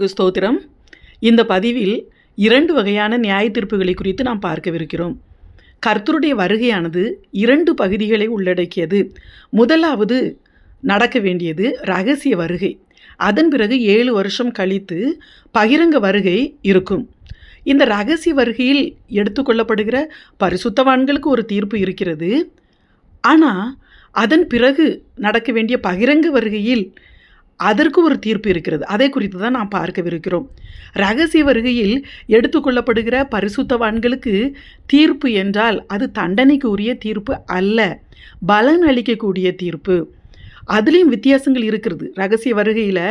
கர்த்தருக்கு ஸ்தோத்திரம். இந்த பதிவில் இரண்டு வகையான நியாய தீர்ப்புகளை குறித்து நாம் பார்க்கவிருக்கிறோம். கர்த்தருடைய வருகையானது இரண்டு பகுதிகளை உள்ளடக்கியது. முதலாவது நடக்க வேண்டியது ரகசிய வருகை. அதன் பிறகு ஏழு வருஷம் கழித்து பகிரங்க வருகை இருக்கும். இந்த ரகசிய வருகையில் எடுத்துக்கொள்ளப்படுகிற பரிசுத்தவான்களுக்கு ஒரு தீர்ப்பு இருக்கிறது. ஆனால் அதன் பிறகு நடக்க வேண்டிய பகிரங்க வருகையில் அதற்கு ஒரு தீர்ப்பு இருக்கிறது. அதை குறித்து தான் நாம் பார்க்கவிருக்கிறோம். ரகசிய வருகையில் எடுத்துக்கொள்ளப்படுகிற பரிசுத்தவான்களுக்கு தீர்ப்பு என்றால் அது தண்டனைக்கு உரிய தீர்ப்பு அல்ல. பலன் அளிக்கக்கூடிய தீர்ப்பு. அதுலேயும் வித்தியாசங்கள் இருக்கிறது. ரகசிய வருகையில்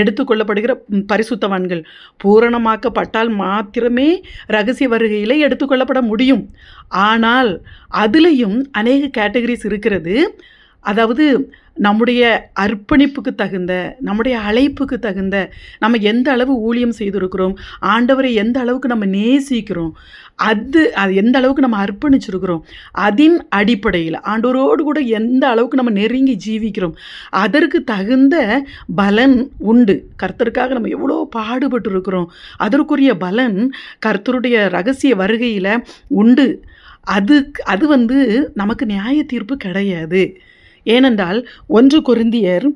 எடுத்துக்கொள்ளப்படுகிற பரிசுத்தவான்கள் பூரணமாக்கப்பட்டால் மாத்திரமே ரகசிய வருகையில் எடுத்துக்கொள்ளப்பட முடியும். ஆனால் அதுலேயும் அநேக கேட்டகரிஸ் இருக்கிறது. அதாவது நம்முடைய அர்ப்பணிப்புக்கு தகுந்த நம்முடைய அழைப்புக்கு தகுந்த நம்ம எந்த அளவு ஊழியம் செய்திருக்கிறோம் ஆண்டவரை எந்த அளவுக்கு நம்ம நேசிக்கிறோம் அது அது எந்த அளவுக்கு நம்ம அர்ப்பணிச்சிருக்கிறோம் அதன் அடிப்படையில் ஆண்டவரோடு கூட எந்த அளவுக்கு நம்ம நெருங்கி ஜீவிக்கிறோம் அதற்கு தகுந்த பலன் உண்டு. கர்த்தருக்காக நம்ம எவ்வளோ பாடுபட்டு இருக்கிறோம் அதற்குரிய பலன் கர்த்தருடைய ரகசிய வருகையில் உண்டு. அது அது வந்து நமக்கு நியாய தீர்ப்பு கிடையாது. ஏனென்றால் ஒன்று குருந்தியர்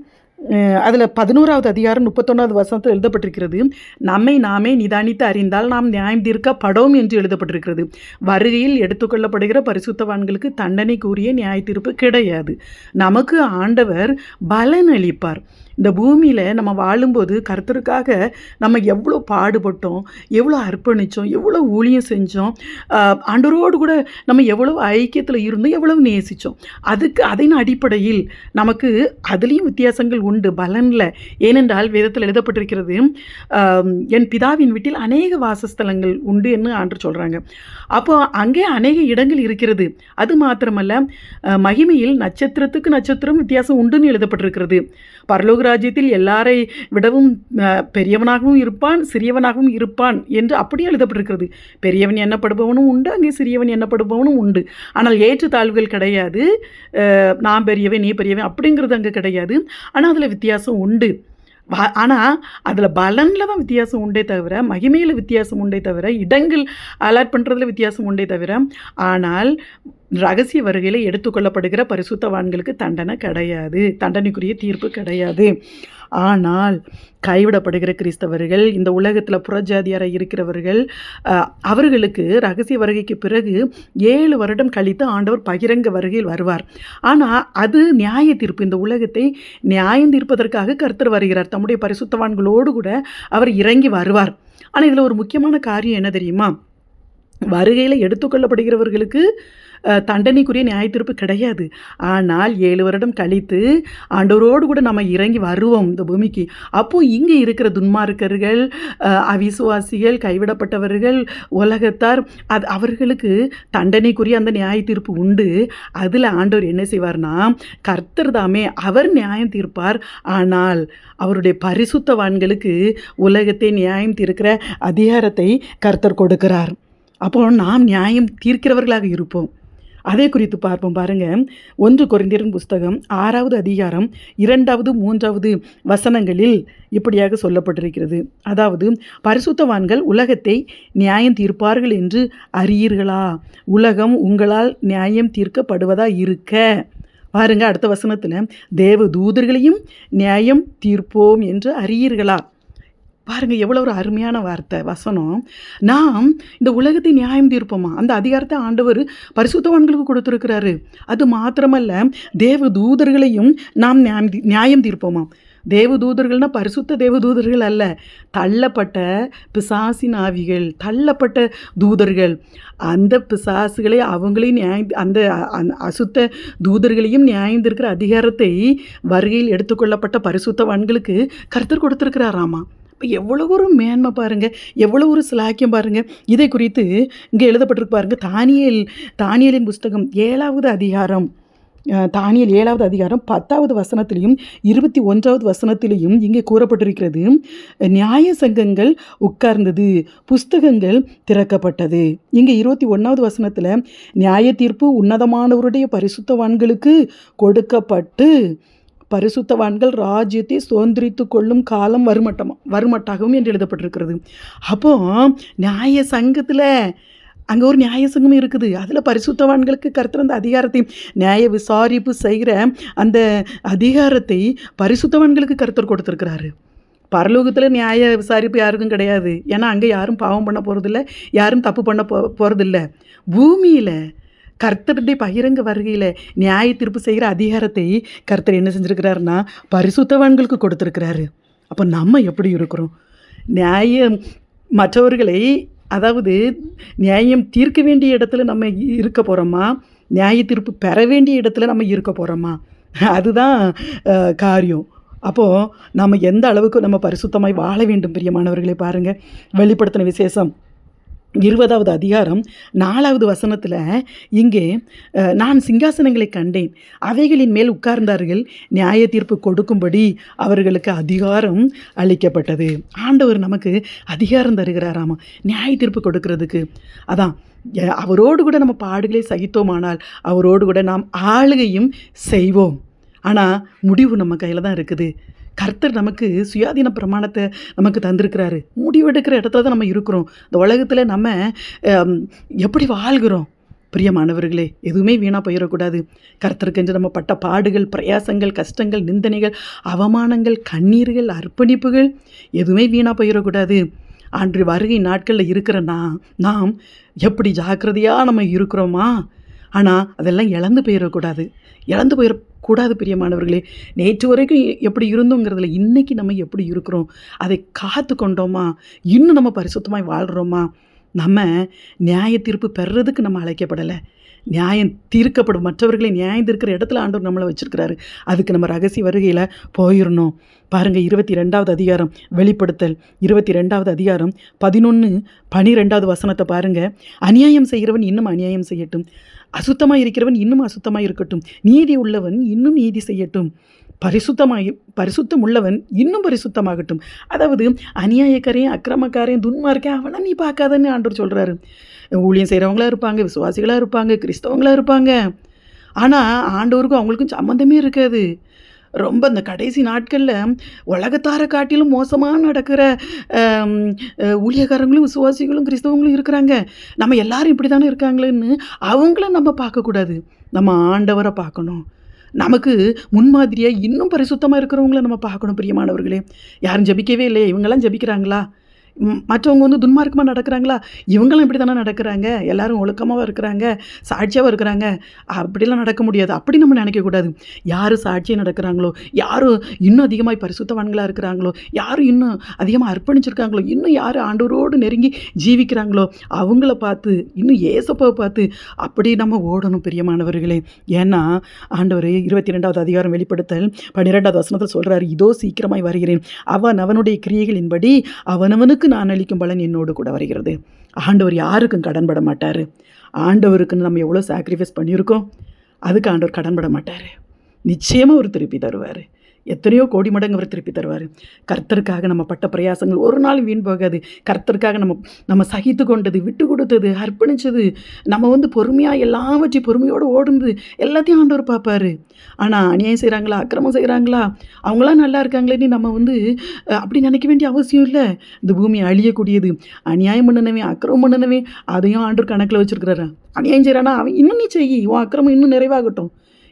அதில் பதினோராவது அதிகாரம் முப்பத்தொன்னாவது வசனத்தில் எழுதப்பட்டிருக்கிறது நம்மை நாமே நிதானித்து அறிந்தால் நாம் நியாயம் தீர்க்க படோம் என்று எழுதப்பட்டிருக்கிறது. வருகையில் எடுத்துக்கொள்ளப்படுகிற பரிசுத்தவான்களுக்கு தண்டனைக்குரிய நியாய தீர்ப்பு கிடையாது. நமக்கு ஆண்டவர் பலன் அளிப்பார் இந்த பூமியில் நம்ம வாழும்போது கருத்தருக்காக நம்ம எவ்வளோ பாடுபட்டோம் எவ்வளோ அர்ப்பணித்தோம் எவ்வளோ ஊழியம் செஞ்சோம் ஆஹ் ஆண்டவரோடு கூட நம்ம எவ்வளோ ஐக்கியத்தில் இருந்தோம் எவ்வளவு நேசித்தோம் அதுக்கு அதன் அடிப்படையில் நமக்கு அதுலேயும் வித்தியாசங்கள் உண்டு பலனில் ஏனென்றால் வேதத்தில் எழுதப்பட்டிருக்கிறது என் பிதாவின் வீட்டில் அநேக வாசஸ்தலங்கள் உண்டு என்று ஆண்டு சொல்கிறாங்க அப்போ அங்கே அநேக இடங்கள் இருக்கிறது. அது மாத்திரமல்ல மகிமையில் நட்சத்திரத்துக்கு நட்சத்திரம் வித்தியாசம் உண்டுன்னு எழுதப்பட்டிருக்கிறது. பரலோக ராஜ்யத்தில் எல்லாரை விடவும் பெரியவனாகவும் இருப்பான் சிறியவனாகவும் இருப்பான் என்று அப்படியே எழுதப்பட்டிருக்கிறது. பெரியவன் எண்ணப்படுபவனும் உண்டு அங்கே சிறியவன் எண்ணப்படுபவனும் உண்டு. ஆனால் ஏற்றத்தாழ்வுகள் கிடையாது. நான் பெரியவன் நீ பெரியவன் அப்படிங்கிறது அங்கே கிடையாது. ஆனால் அதில் வித்தியாசம் உண்டு. ஆனால் அதில் பலனில் தான் வித்தியாசம் உண்டே தவிர மகிமையில் வித்தியாசம் உண்டே தவிர இடங்கள் அலாட் பண்ணுறதுல வித்தியாசம் உண்டே தவிர ஆனால் ரகசிய வருகையில் எடுத்துக்கொள்ளப்படுகிற பரிசுத்தவான்களுக்கு தண்டனை கிடையாது. தண்டனைக்குரிய தீர்ப்பு கிடையாது. ஆனால் கைவிடப்படுகிற கிறிஸ்தவர்கள் இந்த உலகத்தில் புறஜாதியாராக இருக்கிறவர்கள் அவர்களுக்கு ரகசிய வருகைக்கு பிறகு ஏழு வருடம் கழித்து ஆண்டவர் பகிரங்க வருகையில் வருவார். ஆனால் அது நியாய தீர்ப்பு. இந்த உலகத்தை நியாயம் தீர்ப்பதற்காக கர்த்தர் வருகிறார். தம்முடைய பரிசுத்தவான்களோடு கூட அவர் இறங்கி வருவார். ஆனால் இதில் ஒரு முக்கியமான காரியம் என்ன தெரியுமா? வருகையில் எடுத்துக்கொள்ளப்படுகிறவர்களுக்கு தண்டனைக்குரிய நியாய தீர்ப்பு கிடையாது. ஆனால் ஏழு வருடம் கழித்து ஆண்டவரோடு கூட நம்ம இறங்கி வருவோம் இந்த பூமிக்கு. அப்போது இங்கே இருக்கிற துன்மார்க்கர்கள் அவிசுவாசிகள் கைவிடப்பட்டவர்கள் உலகத்தார் அது அவர்களுக்கு தண்டனைக்குரிய அந்த நியாய தீர்ப்பு உண்டு. அதில் ஆண்டவர் என்ன செய்வார்னா கர்த்தர் தாமே அவர் நியாயம் தீர்ப்பார். ஆனால் அவருடைய பரிசுத்தவான்களுக்கு உலகத்தை நியாயம் தீர்க்கிற அதிகாரத்தை கர்த்தர் கொடுக்கிறார். அப்போ நாம் நியாயம் தீர்க்கிறவர்களாக இருப்போம். அதை குறித்து பார்ப்போம் பாருங்க. ஒன்று குறைந்திரன் புஸ்தகம் ஆறாவது அதிகாரம் இரண்டாவது மூன்றாவது வசனங்களில் இப்படியாக சொல்லப்பட்டிருக்கிறது. அதாவது பரிசுத்தவான்கள் உலகத்தை நியாயம் தீர்ப்பார்கள் என்று அறியீர்களா? உலகம் உங்களால் நியாயம் தீர்க்கப்படுவதா இருக்க? பாருங்க அடுத்த வசனத்தில் தேவ தூதர்களையும் நியாயம் தீர்ப்போம் என்று அறியீர்களா? பாருங்க எவ்வளோ ஒரு அருமையான வார்த்தை வசனம். நாம் இந்த உலகத்தை நியாயம் தீர்ப்போமா? அந்த அதிகாரத்தை ஆண்டவர் பரிசுத்தவான்களுக்கு கொடுத்துருக்கிறாரு. அது மாத்திரமல்ல தேவ தூதர்களையும் நாம் நியாயம் நியாயம் தீர்ப்போமா? தேவதூதர்கள்னா பரிசுத்த தேவதூதர்கள் அல்ல. தள்ளப்பட்ட பிசாசின் ஆவிகள் தள்ளப்பட்ட தூதர்கள். அந்த பிசாசுகளை அவங்களையும் நியாய அந்த அசுத்த தூதர்களையும் நியாயம் தீர்க்கிற அதிகாரத்தை வருகையில் எடுத்துக்கொள்ளப்பட்ட பரிசுத்தவான்களுக்கு கருத்தர் கொடுத்துருக்கிறாராமா? இப்போ எவ்வளோ ஒரு மேன்மை பாருங்கள் எவ்வளோ ஒரு சிலாக்கியம் பாருங்கள் இதை குறித்து இங்கே எழுதப்பட்டிருக்கு பாருங்கள் தானியல் தானியலின் புஸ்தகம் ஏழாவது அதிகாரம். தானியல் ஏழாவது அதிகாரம் பத்தாவது வசனத்திலையும் இருபத்தி ஒன்றாவது வசனத்திலையும் இங்கே கூறப்பட்டிருக்கிறது. நியாய சங்கங்கள் உட்கார்ந்தது புஸ்தகங்கள் திறக்கப்பட்டது. இங்கே இருபத்தி ஒன்றாவது வசனத்தில் நியாய தீர்ப்பு உன்னதமானவருடைய பரிசுத்தவான்களுக்கு கொடுக்கப்பட்டு பரிசுத்தவான்கள் ராஜ்யத்தை சுதந்திரித்து கொள்ளும் காலம் வருமட்டமா வருமட்டாகவும் என்று எழுதப்பட்டிருக்கிறது. அப்போ நியாய சங்கத்தில் அங்கே ஒரு நியாய சங்கம் இருக்குது. அதில் பரிசுத்தவான்களுக்கு கருத்துற அந்த அதிகாரத்தை நியாய விசாரிப்பு செய்கிற அந்த அதிகாரத்தை பரிசுத்தவான்களுக்கு கருத்தர் கொடுத்துருக்கிறாரு. பரலோகத்தில் நியாய விசாரிப்பு யாருக்கும் கிடையாது. ஏன்னா அங்கே யாரும் பாவம் பண்ண போகிறதில்ல யாரும் தப்பு பண்ண போ போகிறதில்ல பூமியில் கர்த்தருடைய பகிரங்க வருகையில் நியாய தீர்ப்பு செய்கிற அதிகாரத்தை கர்த்தர் என்ன செஞ்சுருக்கிறாருன்னா பரிசுத்தவான்களுக்கு கொடுத்துருக்கிறாரு. அப்போ நம்ம எப்படி இருக்கிறோம்? நியாயம் மற்றவர்களை அதாவது நியாயம் தீர்க்க வேண்டிய இடத்துல நம்ம இருக்க போகிறோமா நியாய தீர்ப்பு பெற வேண்டிய இடத்துல நம்ம இருக்க போகிறோமா அதுதான் காரியம். அப்போது நம்ம எந்த அளவுக்கு நம்ம பரிசுத்தமாய் வாழ வேண்டும் பிரியமானவர்களே பாருங்கள் வெளிப்படுத்தின விசேஷம். இருபதாவது அதிகாரம் நாலாவது வசனத்தில் இங்கே நான் சிங்காசனங்களை கண்டேன். அவைகளின் மேல் உட்கார்ந்தார்கள். நியாய தீர்ப்பு கொடுக்கும்படி அவர்களுக்கு அதிகாரம் அளிக்கப்பட்டது. ஆண்டவர் நமக்கு அதிகாரம் தருகிறாராமா? நியாய தீர்ப்பு கொடுக்கறதுக்கு. அதான் அவரோடு கூட நம்ம பாடுகளை சகித்தோமானால் அவரோடு கூட நாம் ஆளுகையும் செய்வோம். ஆனால் முடிவு நம்ம கையில் தான் இருக்குது. கர்த்தர் நமக்கு சுயாதீன பிரமாணத்தை நமக்கு தந்திருக்கிறாரு. முடிவெடுக்கிற இடத்துல தான் நம்ம இருக்கிறோம். இந்த உலகத்தில் நம்ம எப்படி வாழ்கிறோம்? பிரியமானவர்களே எதுவுமே வீணாக போயிடக்கூடாது. கர்த்தருக்கென்று நம்ம பட்ட பாடுகள் பிரயாசங்கள் கஷ்டங்கள் நிந்தனைகள் அவமானங்கள் கண்ணீர்கள் அர்ப்பணிப்புகள் எதுவுமே வீணாக போயிடக்கூடாது. அன்று வருகை நாட்களில் இருக்கிற நான் நாம் எப்படி ஜாக்கிரதையாக நம்ம இருக்கிறோமா? ஆனால் அதெல்லாம் இழந்து போயிடக்கூடாது. இழந்து போயிடக்கூடாது பிரியமானவர்களே நேற்று வரைக்கும் எப்படி இருந்தோங்கிறதுல இன்றைக்கி நம்ம எப்படி இருக்கிறோம்? அதை காத்து கொண்டோமா? இன்னும் நம்ம பரிசுத்தமாய் வாழ்கிறோமா நம்ம நியாய தீர்ப்பு பெறுறதுக்கு நம்ம அழைக்கப்படலை. நியாயம் தீர்க்கப்படும். மற்றவர்களை நியாயம் தீர்க்கிற இடத்துல ஆண்டவர் நம்மளை வச்சிருக்கிறாரு. அதுக்கு நம்ம ரகசிய வருகையில் போயிடணும் பாருங்கள் இருபத்தி ரெண்டாவது அதிகாரம் வெளிப்படுத்தல். இருபத்தி ரெண்டாவது அதிகாரம் பதினொன்று பனிரெண்டாவது வசனத்தை பாருங்கள் அநியாயம் செய்கிறவன் இன்னும் அநியாயம் செய்யட்டும். அசுத்தமாக இருக்கிறவன் இன்னும் அசுத்தமாக இருக்கட்டும். நீதி உள்ளவன் இன்னும் நீதி செய்யட்டும். பரிசுத்தமாகி பரிசுத்தம் உள்ளவன் இன்னும் பரிசுத்தமாகட்டும். அதாவது அநியாயக்காரையும் அக்கிரமக்காரையும் துன்மார்க்கே அவனை நீ பார்க்காதன்னு ஆண்டவர் சொல்கிறாரு ஊழியம் செய்கிறவங்களா இருப்பாங்க விசுவாசிகளாக இருப்பாங்க கிறிஸ்தவங்களாக இருப்பாங்க. ஆனால் ஆண்டவருக்கும் அவங்களுக்கும் சம்மந்தமே இருக்காது. ரொம்ப இந்த கடைசி நாட்களில் உலகத்தாரை காட்டிலும் மோசமாக நடக்கிற ஊழியக்காரங்களும் விசுவாசிகளும் கிறிஸ்தவங்களும் இருக்கிறாங்க. நம்ம எல்லாரும் இப்படி தானே இருக்காங்களேன்னு அவங்கள நம்ம பார்க்கக்கூடாது. நம்ம ஆண்டவரை பார்க்கணும். நமக்கு முன்மாதிரியாக இன்னும் பரிசுத்தமாக இருக்கிறவங்கள நம்ம பார்க்கணும் பிரியமானவர்களே. யாரும் ஜபிக்கவே இல்லையே? இவங்கெல்லாம் ஜபிக்கிறாங்களா? மற்றவங்க வந்து துன்மார்க்கமாக நடக்கிறாங்களா? இவங்களும் இப்படி தானே நடக்கிறாங்க. எல்லாரும் ஒழுக்கமாக இருக்கிறாங்க. சாட்சியாக இருக்கிறாங்க. அப்படிலாம் நடக்க முடியாது. அப்படி நம்ம நினைக்கக்கூடாது யார் சாட்சியாக நடக்கிறாங்களோ? யார் இன்னும் அதிகமாக பரிசுத்தவான்களாக இருக்கிறாங்களோ? யார் இன்னும் அதிகமாக அர்ப்பணிச்சிருக்காங்களோ? இன்னும் யார் ஆண்டவரோடு நெருங்கி ஜீவிக்கிறாங்களோ? அவங்கள பார்த்து இன்னும் ஏசப்பாவை பார்த்து அப்படி நம்ம ஓடணும் பிரியமானவர்களே. ஏன்னா ஆண்டவர் இருபத்தி ரெண்டாவது அதிகாரம் வெளிப்படுத்தல் பன்னிரெண்டாவது வசனத்தில் சொல்கிறாரு இதோ சீக்கிரமாய் வருகிறேன். அவன் அவனுடைய கிரியைகளின்படி அவனவனுக்கு நான் அளிக்கும் பலன் என்னோடு கூட வருகிறது? ஆண்டவர் யாருக்கும் கடன்பட மாட்டார். ஆண்டவருக்குன்னு நம்ம எவ்வளோ சாக்ரிஃபைஸ் பண்ணியிருக்கோம்? அதுக்கு ஆண்டவர் கடன்பட மாட்டார். நிச்சயமாக அவர் திருப்பி தருவார். எத்தனையோ கோடி மடங்கு அவர் திருப்பி தருவார். கர்த்தருக்காக நம்ம பட்ட பிரயாசங்கள் ஒரு நாள் வீண் போகாது. கர்த்தருக்காக நம்ம நம்ம சகித்து கொண்டது விட்டு கொடுத்தது அர்ப்பணிச்சது நம்ம வந்து பொறுமையாக எல்லாவற்றையும் பொறுமையோடு ஓடுந்து எல்லாத்தையும் ஆண்டவர் பார்ப்பாரு. ஆனால் அநியாயம் செய்கிறாங்களா அக்கிரமம் செய்கிறாங்களா அவங்களாம் நல்லா இருக்காங்களேன்னு நம்ம வந்து அப்படி நினைக்க வேண்டிய அவசியம் இல்லை. இந்த பூமி அழியக்கூடியது. அநியாயம் பண்ணினவே அக்கிரமம் பண்ணினவே அதையும் ஆண்டவர் கணக்கில் வச்சுருக்கிறாரு? அநியாயம் செய்கிறானா அவன் இன்னும் நீ செய். உன் அக்கிரமம் இன்னும் நிறைவாகட்டும்.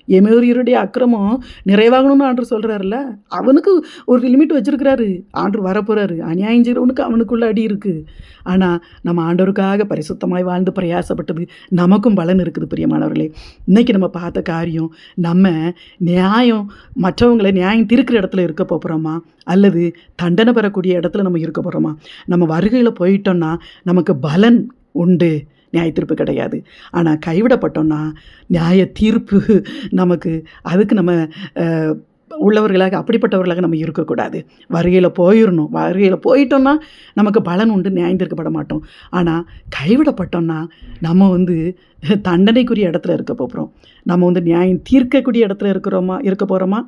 எமேரியருடைய அக்கிரமம் நிறைவாகணும்னு ஆண்டர் சொல்கிறாருல்ல அவனுக்கு ஒரு லிமிட் வச்சுருக்கிறாரு. ஆண்டர் வரப்போகிறாரு அநியாயம் செய்கிறவனுக்கு அவனுக்குள்ள அடி இருக்குது ஆனால் நம்ம ஆண்டவருக்காக பரிசுத்தமாய் வாழ்ந்து பிரயாசப்பட்டது நமக்கும் பலன் இருக்குது பிரியமானவர்களே. இன்றைக்கி நம்ம பார்த்த காரியம் நம்ம நியாயம் மற்றவங்களை நியாயம் திருக்கிற இடத்துல இருக்க போகிறோமா அல்லது தண்டனை பெறக்கூடிய இடத்துல நம்ம இருக்க போகிறோமா நம்ம வருகையில் போயிட்டோம்னா நமக்கு பலன் உண்டு. நியாய தீர்ப்பு கிடையாது. ஆனால் கைவிடப்பட்டோம்னா நியாய தீர்ப்பு நமக்கு அதுக்கு நம்ம உள்ளவர்களாக அப்படிப்பட்டவர்களாக நம்ம இருக்கக்கூடாது. வருகையில் போயிடணும் வருகையில் போயிட்டோம்னா நமக்கு பலன் உண்டு நியாயம் தீர்க்கப்பட மாட்டோம். ஆனால் கைவிடப்பட்டோம்னா நம்ம வந்து தண்டனைக்குரிய இடத்துல இருக்க போகிறோம் நம்ம வந்து நியாயம் தீர்க்கக்கூடிய இடத்துல இருக்கிறோமா இருக்க போகிறோமா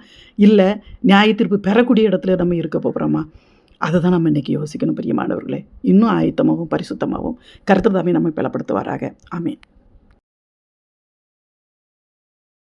இல்லை நியாய தீர்ப்பு பெறக்கூடிய இடத்துல நம்ம இருக்க போகிறோமா அதை தான் நம்ம இன்றைக்கி யோசிக்கணும் பிரியமானவர்களே. இன்னும் ஆயத்தமாகவும் பரிசுத்தமாகவும் கருத்துதாமே நம்மை பலப்படுத்துவாராக. ஆமென்.